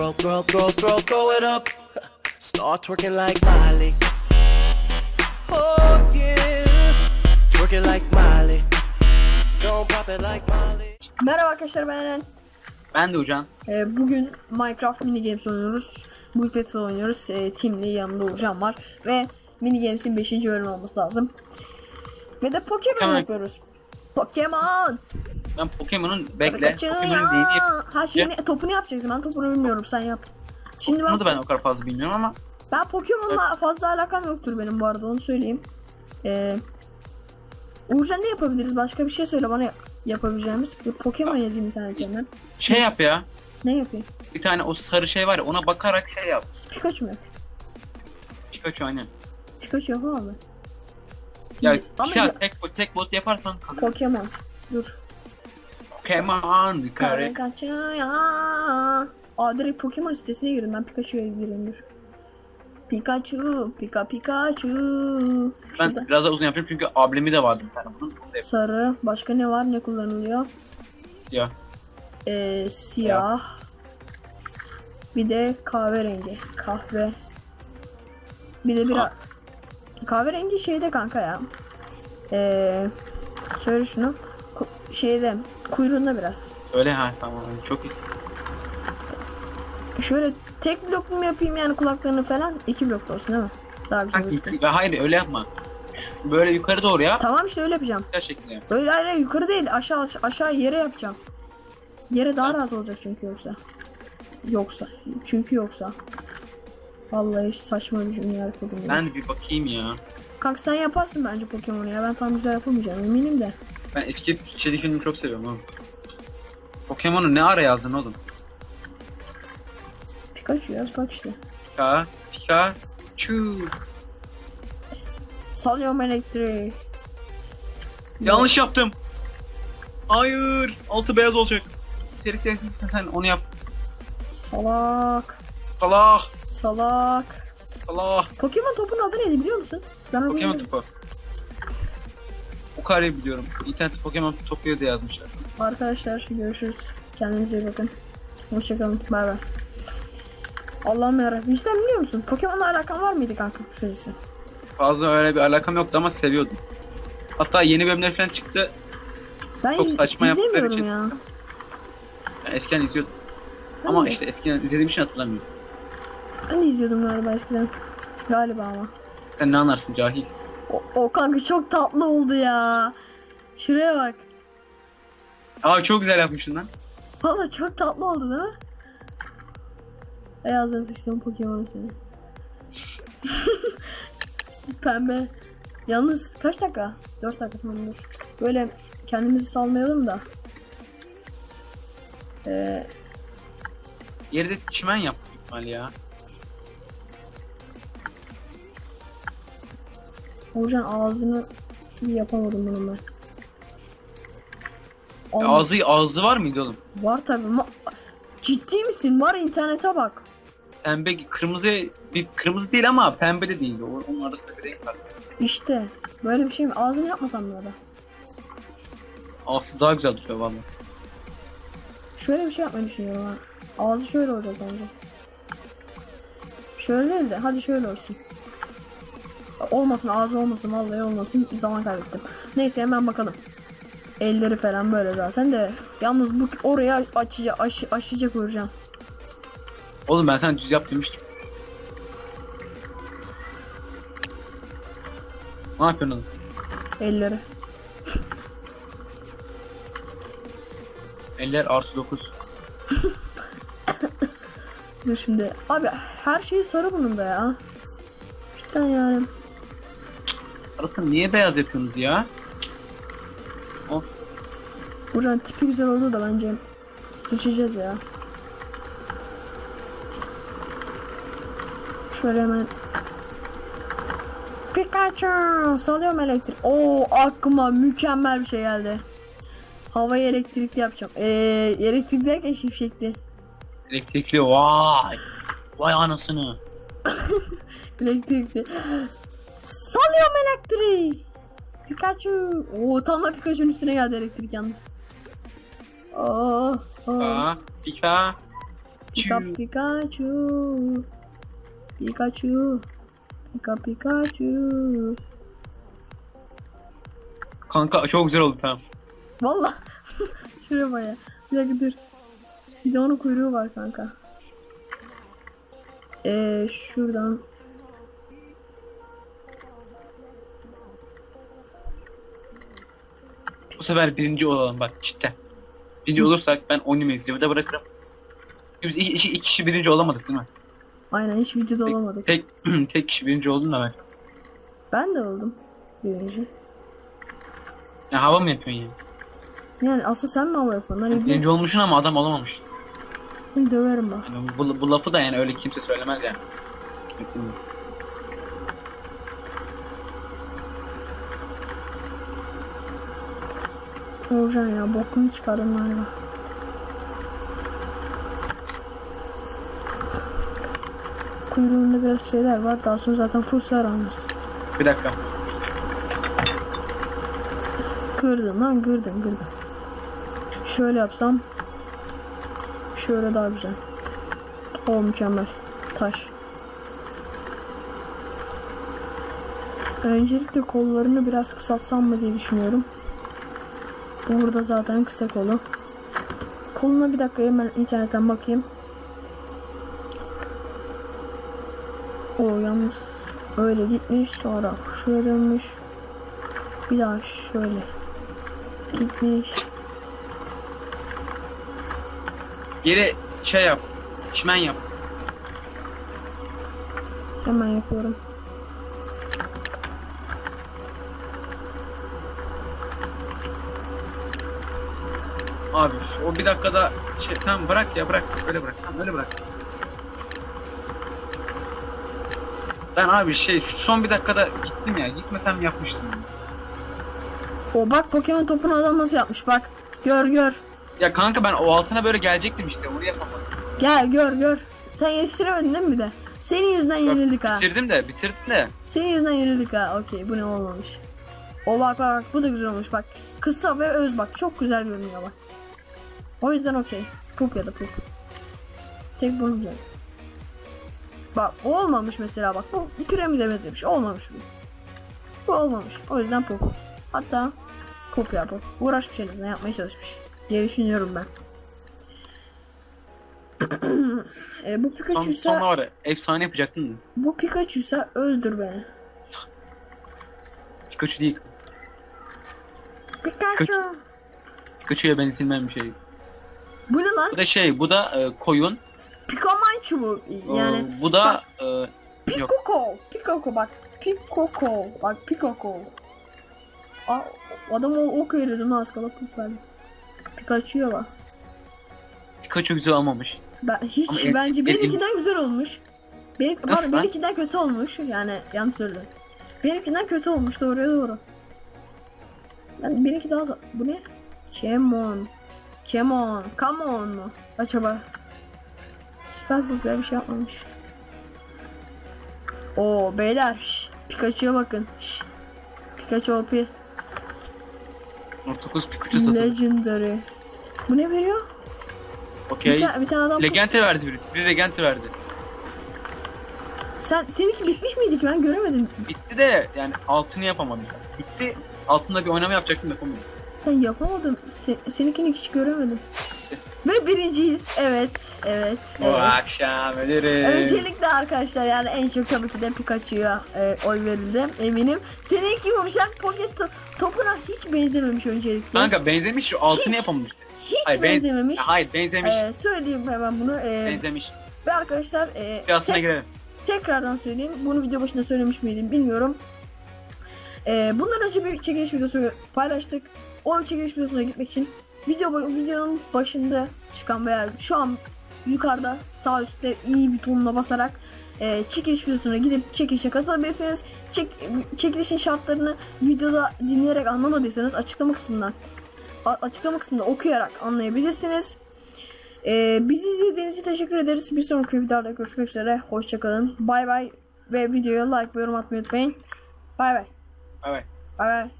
throw, throw, throw, throw, throw it up. Start twerking like Miley. Oh yeah, twerking like Miley. Don't pop it like Miley. Merhaba arkadaşlar ben Eren. Ben de Ucan. Ee, bugün Minecraft mini games oynuyoruz. Bu Battle oynuyoruz. Ee, Tim'li yanında Uğurcan var. Ve mini games'in 5. bölümü olması lazım. Ve de Pokemon Tamam. yapıyoruz. Pokemon! Ben Pokemon'un bekle. Pokemon'un ya! yap- Ha şeyini, topunu yapacaksın. Ben topunu bilmiyorum. Sen yap. Şimdi ben, Bunu da ben o kadar fazla bilmiyorum ama ben Pokemon'la fazla alakam yoktur benim bu arada. Onu söyleyeyim. Ee, Uğurcan ne yapabiliriz? Başka bir şey söyle bana yapabileceğimiz. Bir Pokemon yazayım internetten. şey yap ya. Ne yapayım? Bir tane o sarı şey var ya ona bakarak şey yap. Pikachu mu? Pikachu aynen. Pikachu yapamam mı? Ya Ama şey ya- tek, tek bot yaparsan Pokemon. Dur. Pokemon yukarı. Pikachu ya. Aa direkt Pokemon sitesine girdim. Ben Pikachu'ya gireyim dur. Pikachu, Pika Pikachu. Ben Şurada. biraz daha uzun yapacağım çünkü ablemi de vardı bir tane bunun. Sarı. Başka ne var? Ne kullanılıyor? Siyah. Ee, siyah. Bir de kahverengi. Kahve. Bir de biraz... Kahverengi şeyde kanka ya. Ee, söyle şunu. Şeyde kuyruğunda biraz. Öyle ha tamam çok iyisin. Şöyle tek blok mu yapayım yani kulaklarını falan? İki blok da olsun değil mi? Daha güzel gözüküyor. ya hayır öyle yapma. Böyle yukarı doğru yap. Tamam işte öyle yapacağım. Güzel şekilde yap. Öyle hayır, hayır, yukarı değil aşağı aşağı yere yapacağım. Yere daha rahat olacak çünkü yoksa. Yoksa. Çünkü yoksa. Vallahi saçma bir cümle yapıyordum ya. Ben bir bakayım ya. Kanka sen yaparsın bence Pokemon'u ya. Ben tam güzel yapamayacağım eminim de. Ben eski çelik filmi çok seviyorum oğlum. Pokemon'u ne ara yazdın oğlum? Pikachu yaz bak işte. Pika, Pikachu. Salıyorum elektriği. Yanlış yaptım. Hayır. Altı beyaz olacak. Seri serisin sen, sen onu yap. Salak. Salah. Salak. Salah. Pokemon topun adı neydi biliyor musun? Ben onu Pokemon bilmiyorum. topu. O kareyi biliyorum. İnternette Pokemon topu diye yazmışlar. Arkadaşlar görüşürüz. Kendinize iyi bakın. Hoşçakalın. Bay bay. Allah'ım yarabbim. Cidden biliyor musun? Pokemon'la alakan var mıydı kanka kısacası? Fazla öyle bir alakam yoktu ama seviyordum. Hatta yeni bölümler falan çıktı. Ben Çok iz- saçma yaptıkları için. ya. Ben eskiden izliyordum. Ben ama de, işte eskiden izlediğim için hatırlamıyorum. ben de izliyordum galiba eskiden. Galiba ama. Sen ne anlarsın cahil? O, o kanka çok tatlı oldu ya. Şuraya bak. Aa çok güzel yapmışsın lan. Valla çok tatlı oldu değil mi? Beyazları sıçtım Pokemon seni. Pembe. Yalnız kaç dakika? 4 dakika tamam dur. Böyle kendimizi salmayalım da. Ee, Yerde çimen yap büyük ihtimal ya. Uğurcan ağzını yapamadım bunun ben. Ya Ağzı, ağzı var mıydı oğlum? Var tabi. Ciddi misin? Var internete bak. Pembe, kırmızı, bir kırmızı değil ama pembe de değil. O- Onun arasında bir renk var. İşte. Böyle bir şey mi? Ağzını yapmasam mı ya da? Ağzı daha güzel duruyor valla. Şöyle bir şey yapmayı düşünüyorum ha. Ağzı şöyle olacak bence. Şöyle değil de hadi şöyle olsun. Olmasın ağzı olmasın vallahi olmasın zaman kaybettim. Neyse hemen bakalım. Elleri falan böyle zaten de. Yalnız bu oraya açacak aşı, aşacak vuracağım. Oğlum ben sana düz yap demiştim. Ne yapıyorsun oğlum? Elleri. Eller artı 9. Dur şimdi. Abi her şey sarı bunun da ya. Cidden yani. Arasında niye beyaz yapıyorsunuz ya? Of. Buranın tipi güzel oldu da bence sıçacağız ya. Şöyle hemen Pikachu salıyorum elektrik. Oo aklıma mükemmel bir şey geldi. Havayı elektrikli yapacağım. Ee, elektrik derken şimşekli. Elektrikli vay. Vay anasını. Elektrikli. Salıyorum elektriği. Pikachu. Oo tam da Pikachu'nun üstüne geldi elektrik yalnız. Oh, oh. Pika. Pika. Pika Pikachu. Pikachu. Pika Pikachu. Kanka çok güzel oldu tamam. Valla. Şuraya baya. Bir dakika dur. Bir de onun kuyruğu var kanka. Eee şuradan. Bu sefer birinci olalım bak cidden. Birinci olursak ben oyunu mevzimi de bırakırım. Biz iki, iki, iki kişi birinci olamadık değil mi? Aynen hiç videoda olamadık. Tek tek kişi birinci oldum da ben. Ben de oldum. Birinci. Ya hava mı yapıyorsun ya? Yani asıl sen mi hava yapıyorsun? Hani Birinci olmuşsun ama adam olamamış. döverim bak. Yani bu, bu lafı da yani öyle kimse söylemez yani. Kesinlikle. Orcan ya bokunu çıkarın galiba. Kuyruğunda biraz şeyler var. Daha sonra zaten full sarılmaz. Bir dakika. Kırdım lan kırdım kırdım. Şöyle yapsam. Şöyle daha güzel. O mükemmel. Taş. Öncelikle kollarını biraz kısaltsam mı diye düşünüyorum. Bu burada zaten kısa kolu. Koluna bir dakika hemen internetten bakayım. O yalnız öyle gitmiş sonra şuraya dönmüş. Bir daha şöyle gitmiş. Geri şey yap. Çimen yap. Hemen yapıyorum. Abi o bir dakikada şey tamam bırak ya bırak. Öyle bırak. Tamam öyle bırak. Ben abi şey son bir dakikada gittim ya. Gitmesem yapmıştım. yani. O bak Pokemon topunu adam nasıl yapmış bak. Gör gör. Ya kanka ben o altına böyle gelecektim işte. Onu yapamadım. Gel gör gör. Sen yetiştiremedin değil mi bir de? Senin yüzünden yenildik ha. Bitirdim de bitirdim de. Senin yüzünden yenildik ha. Okey bu ne olmamış. O bak bak bu da güzel olmuş bak. Kısa ve öz bak çok güzel görünüyor bak. O yüzden okey. Pup ya da pup. Tek bunu güzel. Bak olmamış mesela bak. Bu piramide benzemiş. Olmamış bu. Bu olmamış. O yüzden pup. Hatta pup ya pup. Uğraşmış elinizle yapmaya çalışmış. Diye düşünüyorum ben. e, bu Son, Pikachu ise sonra var efsane yapacaktın da. bu Pikachu ise öldür beni. Pikachu değil. Pikachu. Pikachu'ya ben silmem bir şey. Bu ne lan? Bu da şey bu da e, koyun. Pikachu bu. E, Yani bu da e, yok. Pikoko. Pikoko bak. Pikoko. Bak Pikoko. Aa, adam o ok eridim az kala verdi. Pikachu'ya bak. Pikachu güzel olmamış. Ben, hiç Ama el- bence el- benimkinden güzel olmuş. Benim, Nasıl pardon, lan? benimkinden kötü olmuş. Yani yanlış söyledim. Benimkinden kötü olmuş doğruya doğru. Ben benimki daha da... Bu ne? Kemon. Kemon. Come on mu? Acaba? Süper bu bir şey yapmamış. Oo beyler. Şş, Pikachu'ya bakın. Şş. Pikachu OP. 9 Pikachu satıldı. Legendary. Bu ne veriyor? Bir, Okey. ta- bir tane adam... Legente verdi biri. Bir Legente verdi. Sen, seninki bitmiş miydi ki ben göremedim. Bitti de yani altını yapamadım. Bitti. Altında bir oynama yapacaktım yapamadım. Ben yapamadım. Se- seninkini hiç göremedim. Ve birinciyiz. Evet. Evet. Bu evet. akşam ölürüm. Öncelikle arkadaşlar yani en çok tabii ki de Pikachu'ya e, oy verildi eminim. Seninki yumuşak poket to- topuna hiç benzememiş öncelikle. Kanka benzemiş şu altını Hiç. yapamamış. hiç Hayır, ben- benzememiş. Hayır benzemiş. E, söyleyeyim hemen bunu. E, benzemiş. ve arkadaşlar e, Piyasına tek- girelim. tekrardan söyleyeyim. Bunu video başında söylemiş miydim bilmiyorum. Ee, bundan önce bir çekiliş videosu paylaştık. O çekiliş videosuna gitmek için video videonun başında çıkan veya şu an yukarıda sağ üstte iyi bir tonuna basarak e, çekiliş videosuna gidip çekilişe katılabilirsiniz. Çek, çekilişin şartlarını videoda dinleyerek anlamadıysanız açıklama kısmından açıklama kısmında okuyarak anlayabilirsiniz. Ee, bizi izlediğiniz için teşekkür ederiz. Bir sonraki videoda görüşmek üzere. Hoşçakalın. Bay bay. Ve videoya like ve yorum atmayı unutmayın. Bay bay. Evet. Bay bay.